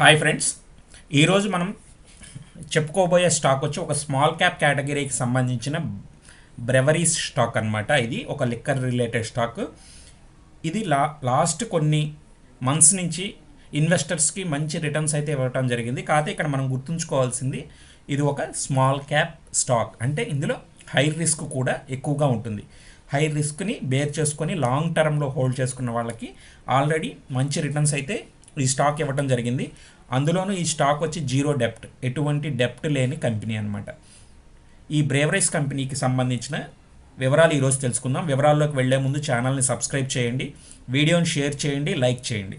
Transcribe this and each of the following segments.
Hi friends ఈరోజు మనం చెప్పుకోబోయే స్టాక్ వచ్చి ఒక స్మాల్ క్యాప్ కేటగిరీకి సంబంధించిన బ్రెవరీస్ స్టాక్ అన్నమాట. ఇది ఒక లిక్కర్ రిలేటెడ్ స్టాక్ ఇది లా లాస్ట్ కొన్ని మంత్స్ నుంచి ఇన్వెస్టర్స్కి మంచి రిటర్న్స్ అయితే ఇవ్వటం జరిగింది. కాకపోతే ఇక్కడ మనం గుర్తుంచుకోవాల్సింది ఇది ఒక స్మాల్ క్యాప్ స్టాక్ అంటే ఇందులో హై రిస్క్ కూడా ఎక్కువగా ఉంటుంది. హై రిస్క్ని బేర్ చేసుకొని లాంగ్ టర్మ్లో హోల్డ్ చేసుకున్న వాళ్ళకి ఆల్రెడీ మంచి రిటర్న్స్ అయితే ఈ స్టాక్ ఇవ్వటం జరిగింది. అందులోనూ ఈ స్టాక్ వచ్చి జీరో డెప్ట్ ఎటువంటి డెప్ట్ లేని కంపెనీ అనమాట ఈ బ్రేవరైస్ కంపెనీకి సంబంధించిన వివరాలు ఈరోజు తెలుసుకుందాం. వివరాల్లోకి వెళ్ళే ముందు ఛానల్ని సబ్స్క్రైబ్ చేయండి. వీడియోని షేర్ చేయండి లైక్ చేయండి.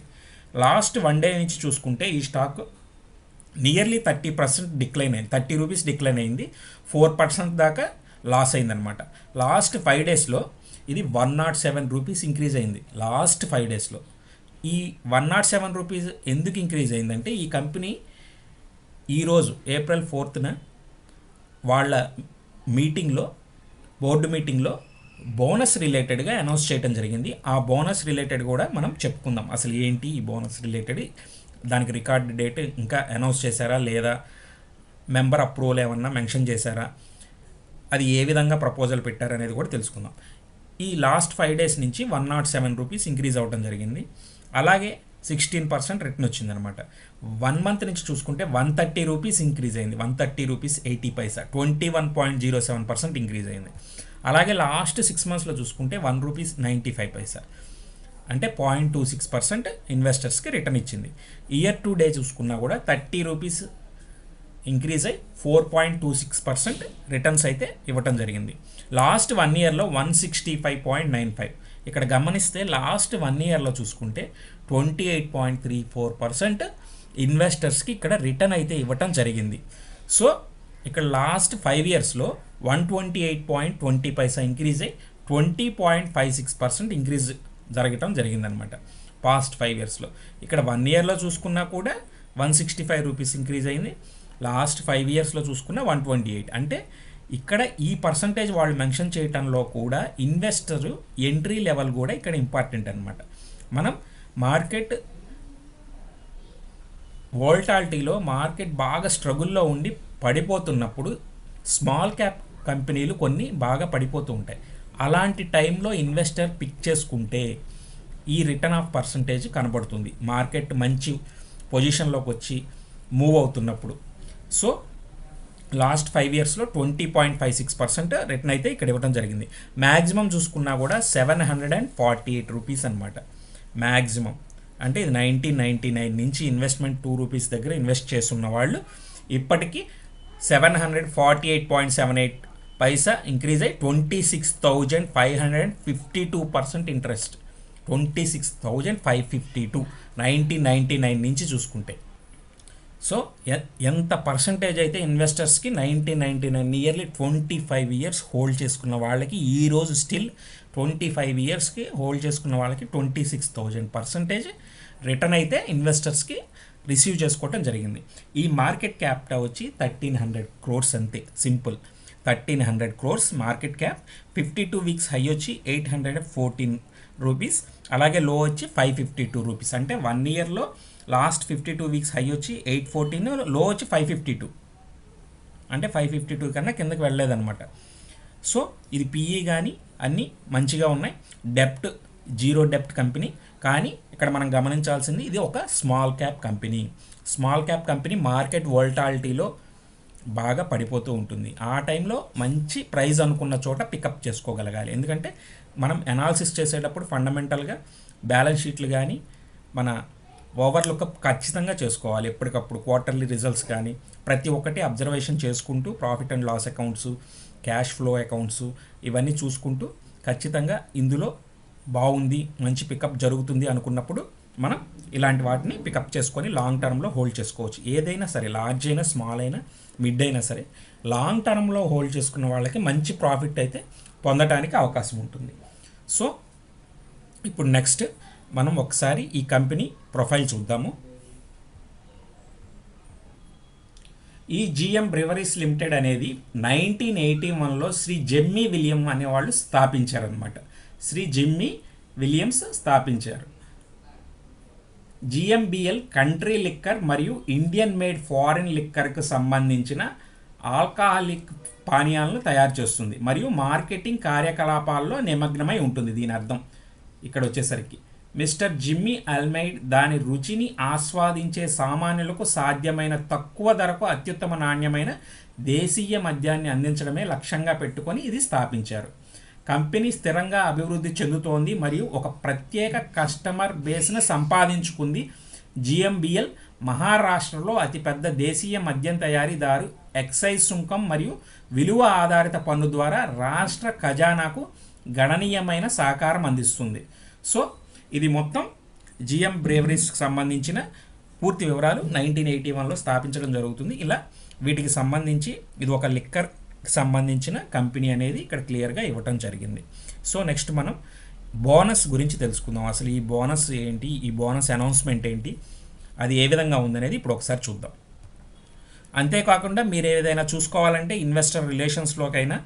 లాస్ట్ వన్ డే నుంచి చూసుకుంటే ఈ stock nearly thirty percent decline అయింది. థర్టీ రూపీస్ డిక్లైన్ అయింది. ఫోర్ పర్సెంట్ దాకా లాస్ అయిందనమాట లాస్ట్ ఫైవ్ డేస్లో ఇది one nought seven rupees increase అయింది. లాస్ట్ ఫైవ్ డేస్లో. ఈ వన్ నాట్ సెవెన్ రూపీస్ ఎందుకు ఇంక్రీజ్ అయిందంటే ఈ కంపెనీ ఈరోజు ఏప్రిల్ ఫోర్త్న వాళ్ళ మీటింగ్లో బోర్డు మీటింగ్లో బోనస్ రిలేటెడ్గా అనౌన్స్ చేయడం జరిగింది. ఆ బోనస్ రిలేటెడ్ కూడా మనం చెప్పుకుందాం. అసలు ఏంటి ఈ బోనస్ రిలేటెడ్? దానికి రికార్డ్ డేట్ ఇంకా అనౌన్స్ చేశారా లేదా? మెంబర్ అప్రూవల్ ఏమన్నా మెన్షన్ చేశారా? అది ఏ విధంగా ప్రపోజల్ పెట్టారనేది కూడా తెలుసుకుందాం. ఈ లాస్ట్ ఫైవ్ డేస్ నుంచి one nought seven rupees increase అవ్వడం జరిగింది. అలాగే సిక్స్టీన్ పర్సెంట్ రిటర్న్ వచ్చిందనమాట. వన్ మంత్ నుంచి చూసుకుంటే వన్ థర్టీ రూపీస్ ఇంక్రీజ్ అయింది. One thirty rupees eighty paisa twenty one point zero seven percent increase అయింది. అలాగే లాస్ట్ సిక్స్ మంత్స్లో చూసుకుంటే one rupees ninety five paisa అంటే పాయింట్ టూ సిక్స్ పర్సెంట్ ఇన్వెస్టర్స్కి రిటర్న్ ఇచ్చింది. ఇయర్ టు డే చూసుకున్నా కూడా థర్టీ రూపీస్ ఇంక్రీజ్ అయ్యి four point two six percent returns అయితే ఇవ్వటం జరిగింది. లాస్ట్ వన్ ఇయర్లో one sixty five point nine five ఇక్కడ గమనిస్తే లాస్ట్ వన్ ఇయర్లో చూసుకుంటే twenty eight point three four percent ఇన్వెస్టర్స్కి ఇక్కడ రిటర్న్ అయితే ఇవ్వటం జరిగింది. సో ఇక్కడ లాస్ట్ ఫైవ్ ఇయర్స్లో one twenty eight point twenty paisa increase అయ్యి twenty point five six percent increase జరగటం జరిగిందనమాట పాస్ట్ ఫైవ్ ఇయర్స్లో. ఇక్కడ వన్ ఇయర్లో చూసుకున్నా కూడా one sixty five rupees increase అయింది. లాస్ట్ ఫైవ్ ఇయర్స్లో చూసుకున్న వన్ ట్వంటీ ఎయిట్. అంటే ఇక్కడ ఈ పర్సంటేజ్ వాళ్ళు మెన్షన్ చేయటంలో కూడా ఇన్వెస్టర్ ఎంట్రీ లెవెల్ కూడా ఇక్కడ ఇంపార్టెంట్ అనమాట మనం మార్కెట్ వోల్టాలిటీలో మార్కెట్ బాగా స్ట్రగుల్లో ఉండి పడిపోతున్నప్పుడు స్మాల్ క్యాప్ కంపెనీలు కొన్ని బాగా పడిపోతూ ఉంటాయి. అలాంటి టైంలో ఇన్వెస్టర్ పిక్ చేసుకుంటే ఈ రిటర్న్ ఆఫ్ పర్సంటేజ్ కనబడుతుంది. మార్కెట్ మంచి పొజిషన్లోకి వచ్చి మూవ్ అవుతున్నప్పుడు. సో లాస్ట్ ఫైవ్ ఇయర్స్లో twenty point five six percent return అయితే ఇక్కడ ఇవ్వడం జరిగింది. మ్యాక్సిమం చూసుకున్నా కూడా seven hundred and forty eight rupees అనమాట మ్యాక్సిమం అంటే ఇది నైన్టీన్ నైంటీ నైన్ నుంచి ఇన్వెస్ట్మెంట్ టూ రూపీస్ దగ్గర ఇన్వెస్ట్ చేస్తున్న వాళ్ళు ఇప్పటికీ seven hundred forty eight point seven eight paisa increase అయ్యి twenty six thousand five hundred and fifty two percent interest. Twenty six thousand five fifty two nineteen ninety nine నుంచి చూసుకుంటే. So ఎంత percentage అయితే ఇన్వెస్టర్స్కి nineteen ninety nine yearly twenty five years hold చేసుకున్న వాళ్ళకి ఈ రోజు still twenty five ఇయర్స్కి hold చేసుకున్న వాళ్ళకి twenty six thousand percentage return అయితే ఇన్వెస్టర్స్కి రిసీవ్ చేసుకోవటం జరిగింది. ఈ మార్కెట్ క్యాప్టా వచ్చి థర్టీన్ హండ్రెడ్ క్రోర్స్ అంతే simple thirteen hundred crores market cap fifty two weeks high వచ్చి ఎయిట్ హండ్రెడ్ ఫోర్టీన్ రూపీస్ అలాగే లో వచ్చి ఫైవ్ ఫిఫ్టీ టూ రూపీస్ అంటే వన్ ఇయర్లో last fifty two weeks high వచ్చి ఎయిట్ ఫోర్టీన్లో వచ్చి ఫైవ్ ఫిఫ్టీ టూ అంటే ఫైవ్ ఫిఫ్టీ టూ కన్నా కిందకి వెళ్ళలేదన్నమాట. సో ఇది పిఈ కానీ అన్నీ మంచిగా ఉన్నాయి. డెప్ట్ జీరో డెప్ట్ కంపెనీ కానీ ఇక్కడ మనం గమనించాల్సింది ఇది ఒక small cap company small cap company market వోల్టాలిటీలో బాగా పడిపోతూ ఉంటుంది. ఆ టైంలో మంచి ప్రైస్ అనుకున్న చోట పికప్ చేసుకోగలగాలి. ఎందుకంటే మనం అనాలిసిస్ చేసేటప్పుడు ఫండమెంటల్గా బ్యాలెన్స్ షీట్లు కానీ మన ఓవర్లుక్ ఖచ్చితంగా చేసుకోవాలి. ఎప్పటికప్పుడు క్వార్టర్లీ రిజల్ట్స్ కానీ ప్రతి ఒక్కటి అబ్జర్వేషన్ చేసుకుంటూ profit and loss accounts cash flow accounts ఇవన్నీ చూసుకుంటూ ఖచ్చితంగా ఇందులో బాగుంది మంచి పికప్ జరుగుతుంది అనుకున్నప్పుడు మనం ఇలాంటి వాటిని పికప్ చేసుకొని లాంగ్ టర్మ్లో హోల్డ్ చేసుకోవచ్చు. ఏదైనా సరే లార్జ్ అయినా స్మాల్ అయినా మిడ్ అయినా సరే లాంగ్ టర్మ్లో హోల్డ్ చేసుకున్న వాళ్ళకి మంచి ప్రాఫిట్ అయితే పొందడానికి అవకాశం ఉంటుంది. సో ఇప్పుడు నెక్స్ట్ మనం ఒకసారి ఈ కంపెనీ ప్రొఫైల్ చూద్దాము. ఈ జిఎం బ్రివరీస్ లిమిటెడ్ అనేది నైన్టీన్ ఎయిటీ వన్లో శ్రీ జెమ్మీ విలియం అనేవాళ్ళు స్థాపించారనమాట శ్రీ జిమ్మీ విలియమ్స్ స్థాపించారు. జిఎంబిఎల్ కంట్రీ లిక్కర్ మరియు ఇండియన్ మేడ్ ఫారిన్ లిక్కర్కు సంబంధించిన ఆల్కహాలిక్ పానీయాలను తయారు చేస్తుంది. మరియు మార్కెటింగ్ కార్యకలాపాల్లో నిమగ్నమై ఉంటుంది దీని అర్థం. ఇక్కడ వచ్చేసరికి మిస్టర్ జిమ్మీ అల్మైడ్ దాని రుచిని ఆస్వాదించే సామాన్యులకు సాధ్యమైన తక్కువ ధరకు అత్యుత్తమ నాణ్యమైన దేశీయ మద్యాన్ని అందించడమే లక్ష్యంగా పెట్టుకొని ఇది స్థాపించారు. కంపెనీ స్థిరంగా అభివృద్ధి చెందుతోంది మరియు ఒక ప్రత్యేక కస్టమర్ బేస్ను సంపాదించుకుంది. జిఎంబిఎల్ మహారాష్ట్రలో అతిపెద్ద దేశీయ మద్యం తయారీదారు ఎక్సైజ్ సుంకం మరియు విలువ ఆధారిత పన్ను ద్వారా రాష్ట్ర ఖజానాకు గణనీయమైన సహకారం అందిస్తుంది. సో ఇది మొత్తం జిఎం బ్రేవరీస్కి సంబంధించిన పూర్తి వివరాలు నైన్టీన్ ఎయిటీ వన్లో స్థాపించడం జరుగుతుంది. ఇలా వీటికి సంబంధించి ఇది ఒక లిక్కర్ సంబంధించిన కంపెనీ అనేది ఇక్కడ క్లియర్గా ఇవ్వటం జరిగింది. సో నెక్స్ట్ మనం బోనస్ గురించి తెలుసుకుందాం. అసలు ఈ బోనస్ ఏంటి? ఈ బోనస్ అనౌన్స్మెంట్ ఏంటి? అది ఏ విధంగా ఉందనేది ఇప్పుడు ఒకసారి చూద్దాం. అంతేకాకుండా మీరు ఏదైనా చూసుకోవాలంటే ఇన్వెస్టర్ రిలేషన్స్లోకైనా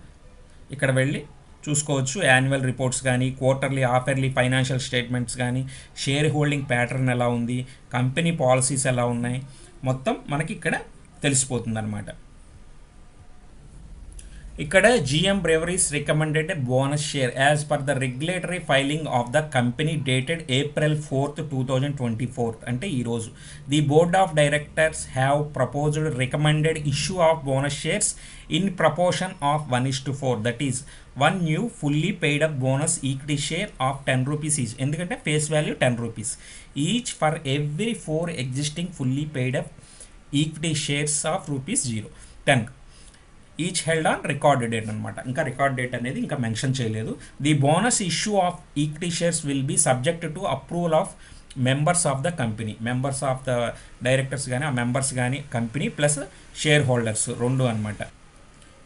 ఇక్కడ వెళ్ళి చూసుకోవచ్చు. యాన్యువల్ రిపోర్ట్స్ కానీ quarterly half yearly financial statements కానీ షేర్ హోల్డింగ్ ప్యాటర్న్ ఎలా ఉంది కంపెనీ పాలసీస్ ఎలా ఉన్నాయి మొత్తం మనకి ఇక్కడ తెలిసిపోతుంది అనమాట ఇక్కడ GM breweries recommended bonus share as per the regulatory filing of the company dated April fourth two thousand twenty fourth అంటే ఈరోజు the board of directors have proposed recommended issue of bonus shares in proportion of one is to four that is one new fully paid up bonus equity share of ten rupees each ఎందుకంటే face value ten rupees each for every four existing fully paid up equity shares of rupees zero ten each held on record date అనమాట ఇంకా record date అనేది ఇంకా mention చేయలేదు. The bonus issue of equity shares will be subject to approval of members of the company members of the directors కానీ ఆ members కానీ company plus share holders రెండు అనమాట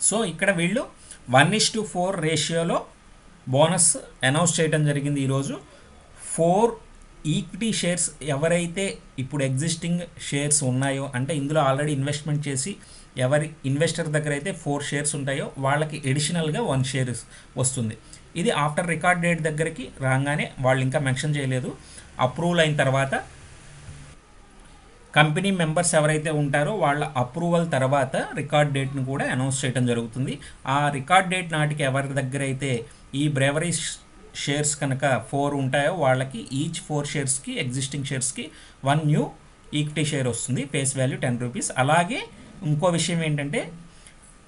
సో ఇక్కడ వీళ్ళు వన్ ఇస్ టు ఫోర్ రేషియోలో bonus announce చేయడం జరిగింది ఈరోజు. ఫోర్ ఈక్విటీ షేర్స్ ఎవరైతే ఇప్పుడు ఎగ్జిస్టింగ్ షేర్స్ ఉన్నాయో అంటే ఇందులో ఆల్రెడీ ఇన్వెస్ట్మెంట్ చేసి ఎవరి ఇన్వెస్టర్ దగ్గర అయితే ఫోర్ షేర్స్ ఉంటాయో వాళ్ళకి ఎడిషనల్గా వన్ షేర్ వస్తుంది. ఇది ఆఫ్టర్ రికార్డ్ డేట్ దగ్గరికి రాగానే వాళ్ళు ఇంకా మెన్షన్ చేయలేదు. అప్రూవల్ అయిన తర్వాత కంపెనీ మెంబర్స్ ఎవరైతే ఉంటారో వాళ్ళ అప్రూవల్ తర్వాత రికార్డ్ డేట్ని కూడా అనౌన్స్ చేయడం జరుగుతుంది. ఆ రికార్డ్ డేట్ నాటికి ఎవరి దగ్గర అయితే ఈ బ్రేవరీ షేర్స్ కనుక ఫోర్ ఉంటాయో వాళ్ళకి ఈచ్ ఫోర్ షేర్స్కి ఎగ్జిస్టింగ్ షేర్స్కి వన్ న్యూ ఈక్విటీ షేర్ వస్తుంది. Face value ten rupees. అలాగే ఇంకో విషయం ఏంటంటే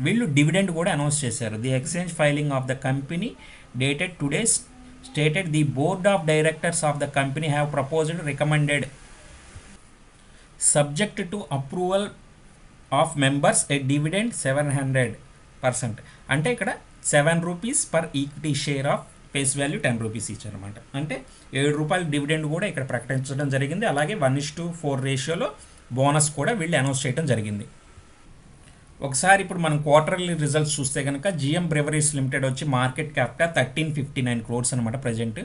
వీళ్ళు డివిడెండ్ కూడా అనౌన్స్ చేశారు. The exchange filing of the company dated today's stated the board of directors of the company have proposed recommended. Subject to approval of members a dividend seven hundred percent. అంటే ఇక్కడ seven rupees per equity share of face value ten rupees ఇచ్చారనమాట అంటే ఏడు రూపాయల dividend కూడా ఇక్కడ ప్రకటించడం జరిగింది. అలాగే వన్ ఇస్ టు ఫోర్ రేషియోలో బోనస్ కూడా వీళ్ళు అనౌన్స్ చేయడం జరిగింది. ఒకసారి ఇప్పుడు మనం క్వార్టర్లీ రిజల్ట్స్ చూస్తే కనుక జిఎం బ్రెవరీస్ లిమిటెడ్ వచ్చి మార్కెట్ క్యాప్టా థర్టీన్ ఫిఫ్టీ నైన్ క్రోర్స్ అనమాట ప్రజెంట్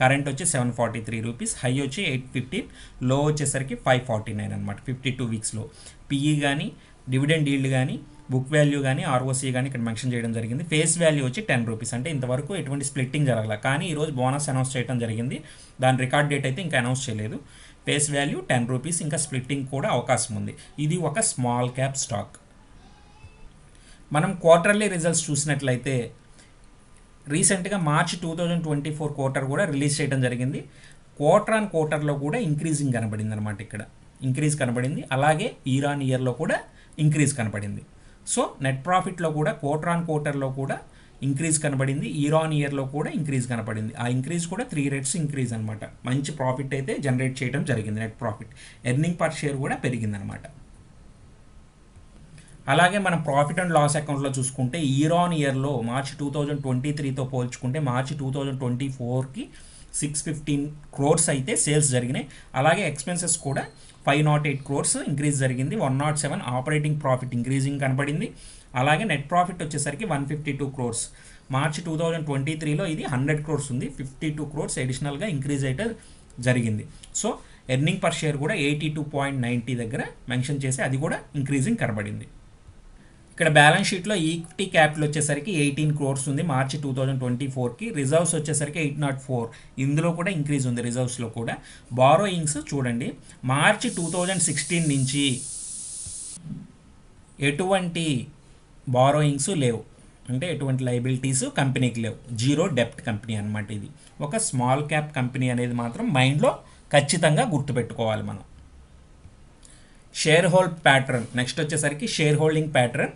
కరెంట్ వచ్చి seven forty three rupees high వచ్చి ఎయిట్ ఫిఫ్టీన్లో వచ్చేసరికి ఫైవ్ ఫార్టీ నైన్ అనమాట ఫిఫ్టీ టూ వీక్స్లో పిఈ కానీ డివిడెండ్ ఈల్డ్ కానీ బుక్ వాల్యూ కానీ ఆర్ఓసీ కానీ ఇక్కడ మెన్షన్ చేయడం జరిగింది. ఫేస్ వాల్యూ వచ్చి టెన్ రూపీస్ అంటే ఇంతవరకు ఎటువంటి స్ప్లిట్టింగ్ జరగల. కానీ ఈరోజు బోనస్ అనౌన్స్ చేయడం జరిగింది. దాని రికార్డ్ డేట్ అయితే ఇంకా అనౌన్స్ చేయలేదు. ఫేస్ వాల్యూ టెన్ రూపీస్ ఇంకా స్ప్లిట్టింగ్ కూడా అవకాశం ఉంది. ఇది ఒక స్మాల్ క్యాప్ స్టాక్ మనం క్వార్టర్లీ రిజల్ట్స్ చూసినట్లయితే రీసెంట్గా March two thousand twenty four quarter కూడా రిలీజ్ చేయడం జరిగింది. క్వార్టర్ ఆన్ క్వార్టర్లో కూడా ఇంక్రీజింగ్ కనబడింది అనమాట ఇక్కడ. ఇంక్రీజ్ కనబడింది. అలాగే ఇయర్ ఆన్ ఇయర్లో కూడా ఇంక్రీజ్ కనబడింది. సో నెట్ ప్రాఫిట్లో కూడా క్వార్టర్ ఆన్ క్వార్టర్లో కూడా ఇంక్రీజ్ కనబడింది. ఇయర్ ఆన్ ఇయర్లో కూడా ఇంక్రీజ్ కనబడింది. ఆ ఇంక్రీజ్ కూడా త్రీ రేట్స్ ఇంక్రీజ్ అనమాట మంచి ప్రాఫిట్ అయితే జనరేట్ చేయడం జరిగింది net profit earning per share కూడా పెరిగిందనమాట అలాగే మనం ప్రాఫిట్ అండ్ లాస్ అకౌంట్లో చూసుకుంటే ఇయర్ ఆన్ ఇయర్లో మార్చి టూ థౌజండ్ ట్వంటీ త్రీతో పోల్చుకుంటే మార్చి టూ థౌజండ్ ట్వంటీ ఫోర్కి సిక్స్ ఫిఫ్టీన్ క్రోర్స్ అయితే సేల్స్ జరిగినాయి. అలాగే ఎక్స్పెన్సెస్ కూడా five nought eight crores increase జరిగింది. One nought seven operating profit increasing కనబడింది. అలాగే నెట్ ప్రాఫిట్ వచ్చేసరికి one fifty two crores March two thousand twenty త్రీలో ఇది హండ్రెడ్ క్రోర్స్ ఉంది. ఫిఫ్టీ టూ క్రోర్స్ అడిషనల్గా ఇంక్రీజ్ అయితే జరిగింది. సో ఎర్నింగ్ పర్ షేర్ కూడా ఎయిటీ టూ పాయింట్ నైంటీ దగ్గర మెన్షన్ చేసి అది కూడా ఇంక్రీజింగ్ కనబడింది. ఇక్కడ బ్యాలెన్స్ షీట్లో ఈక్విటీ క్యాపిటల్ వచ్చేసరికి ఎయిటీన్ క్రోర్స్ ఉంది. మార్చి టూ థౌజండ్ ట్వంటీ ఫోర్కి రిజర్వ్స్ వచ్చేసరికి ఎయిట్ నాట్ ఫోర్. ఇందులో కూడా ఇంక్రీజ్ ఉంది రిజర్వ్స్లో కూడా. బారోయింగ్స్ చూడండి. మార్చి టూ థౌజండ్ సిక్స్టీన్ నుంచి ఎటువంటి బారోయింగ్స్ లేవు. అంటే ఎటువంటి లైబిలిటీస్ కంపెనీకి లేవు. జీరో డెప్ట్ కంపెనీ అనమాట ఇది. ఒక స్మాల్ క్యాప్ కంపెనీ అనేది మాత్రం మైండ్లో ఖచ్చితంగా గుర్తుపెట్టుకోవాలి మనం. Share hold pattern. నెక్స్ట్ వచ్చేసరికి షేర్ హోల్డింగ్ ప్యాటర్న్.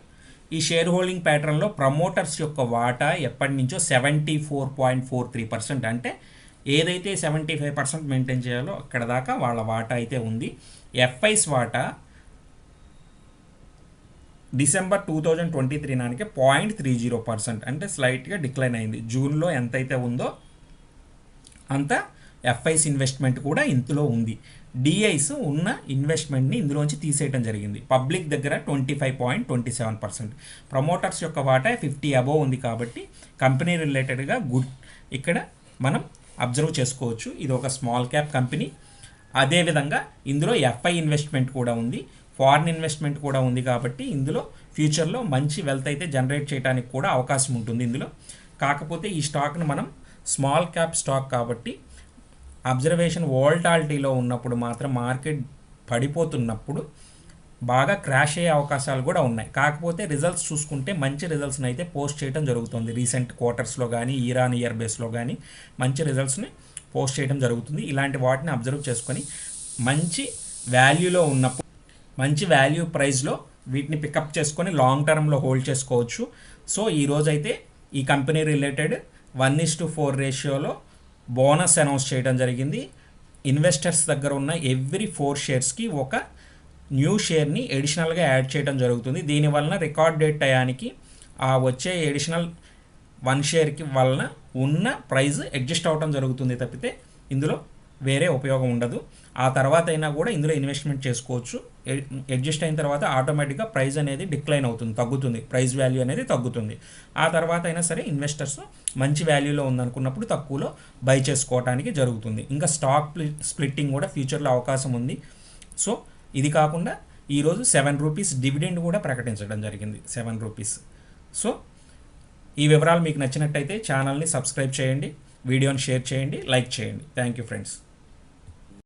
ఈ షేర్ హోల్డింగ్ ప్యాటర్న్లో ప్రమోటర్స్ యొక్క వాటా ఎప్పటి నుంచో seventy four point four three percent అంటే ఏదైతే సెవెంటీ ఫైవ్ పర్సెంట్ మెయింటైన్ చేయాలో అక్కడ దాకా వాళ్ళ వాటా అయితే ఉంది. ఎఫ్ఐస్ వాటా December two thousand twenty three నాటికి పాయింట్ త్రీ జీరో పర్సెంట్ అంటే స్లైట్గా డిక్లైన్ అయింది. జూన్లో ఎంతైతే ఉందో అంత ఎఫ్ఐస్ ఇన్వెస్ట్మెంట్ కూడా ఇంతలో ఉంది. డిఐస్ ఉన్న ఇన్వెస్ట్మెంట్ని ఇందులోంచి తీసేయడం జరిగింది. పబ్లిక్ దగ్గర twenty five point twenty seven percent promoters యొక్క వాటా ఫిఫ్టీ అబోవ్ ఉంది కాబట్టి కంపెనీ రిలేటెడ్గా గుడ్ ఇక్కడ మనం అబ్జర్వ్ చేసుకోవచ్చు. ఇది ఒక స్మాల్ క్యాప్ కంపెనీ అదేవిధంగా ఇందులో ఎఫ్ఐ ఇన్వెస్ట్మెంట్ కూడా ఉంది. ఫారిన్ ఇన్వెస్ట్మెంట్ కూడా ఉంది కాబట్టి ఇందులో ఫ్యూచర్లో మంచి వెల్త్ అయితే జనరేట్ చేయడానికి కూడా అవకాశం ఉంటుంది ఇందులో. కాకపోతే ఈ స్టాక్ను మనం స్మాల్ క్యాప్ స్టాక్ కాబట్టి అబ్జర్వేషన్ వోల్టాలిటీలో ఉన్నప్పుడు మాత్రం మార్కెట్ పడిపోతున్నప్పుడు బాగా క్రాష్ అయ్యే అవకాశాలు కూడా ఉన్నాయి. కాకపోతే రిజల్ట్స్ చూసుకుంటే మంచి రిజల్ట్స్ని అయితే పోస్ట్ చేయడం జరుగుతుంది. రీసెంట్ క్వార్టర్స్లో కానీ ఇరాన్ ఇయర్ బేస్లో కానీ మంచి రిజల్ట్స్ని పోస్ట్ చేయడం జరుగుతుంది. ఇలాంటి వాటిని అబ్జర్వ్ చేసుకొని మంచి వాల్యూలో ఉన్నప్పుడు మంచి వాల్యూ ప్రైస్లో వీటిని పికప్ చేసుకొని లాంగ్ టర్మ్లో హోల్డ్ చేసుకోవచ్చు. సో ఈరోజైతే ఈ company related one is to four రేషియోలో బోనస్ అనౌన్స్ చేయడం జరిగింది. ఇన్వెస్టర్స్ దగ్గర ఉన్న ఎవ్రీ ఫోర్ షేర్స్కి ఒక న్యూ షేర్ని ఎడిషనల్గా యాడ్ చేయడం జరుగుతుంది. దీనివలన రికార్డ్ డేట్ టయానికి ఆ వచ్చే ఎడిషనల్ వన్ షేర్కి వలన ఉన్న ప్రైస్ అడ్జస్ట్ అవడం జరుగుతుంది తప్పితే ఇందులో వేరే ఉపయోగం ఉండదు. ఆ తర్వాత అయినా కూడా ఇందులో ఇన్వెస్ట్మెంట్ చేసుకోవచ్చు. అడ్జస్ట్ అయిన తర్వాత ఆటోమేటిక్గా ప్రైస్ అనేది డిక్లైన్ అవుతుంది తగ్గుతుంది. ప్రైస్ వాల్యూ అనేది తగ్గుతుంది. ఆ తర్వాత అయినా సరే ఇన్వెస్టర్స్ మంచి వాల్యూలో ఉందనుకున్నప్పుడు తక్కువలో బై చేసుకోవడానికి జరుగుతుంది. ఇంకా స్టాక్ స్ప్లిట్టింగ్ కూడా ఫ్యూచర్లో అవకాశం ఉంది. సో ఇది కాకుండా ఈరోజు సెవెన్ రూపీస్ డివిడెండ్ కూడా ప్రకటించడం జరిగింది. సెవెన్ రూపీస్ సో ఈ వివరాలు మీకు నచ్చినట్టయితే ఛానల్ని సబ్స్క్రైబ్ చేయండి. వీడియోని షేర్ చేయండి. లైక్ చేయండి. Thank you friends